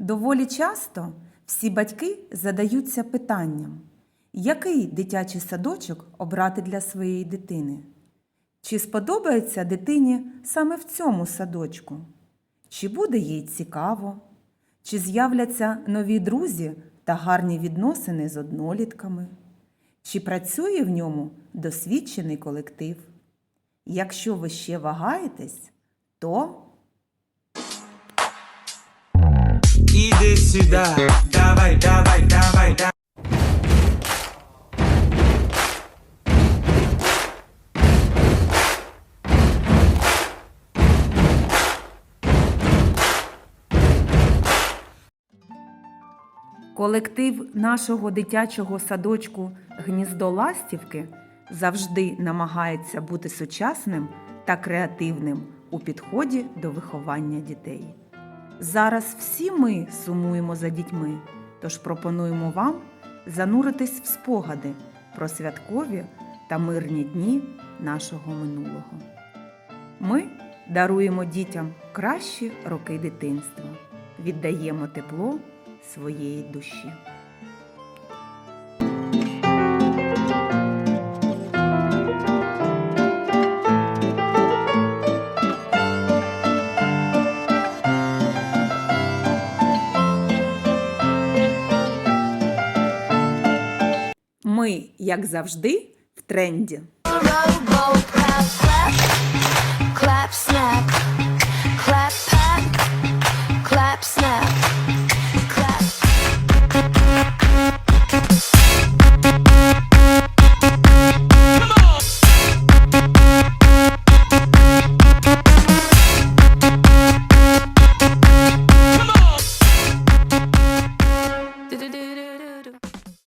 Доволі часто всі батьки задаються питанням, який дитячий садочок обрати для своєї дитини? Чи сподобається дитині саме в цьому садочку? Чи буде їй цікаво? Чи з'являться нові друзі та гарні відносини з однолітками? Чи працює в ньому досвідчений колектив? Якщо ви ще вагаєтесь, то Иди сюда, давай, давай, давай, давай. Колектив нашого дитячого садочку Гніздо Ластівки завжди намагається бути сучасним та креативним у підході до виховання дітей. Зараз всі ми сумуємо за дітьми, тож пропонуємо вам зануритись в спогади про святкові та мирні дні нашого минулого. Ми даруємо дітям кращі роки дитинства, віддаємо тепло своєї душі. Ми, як завжди, в тренді.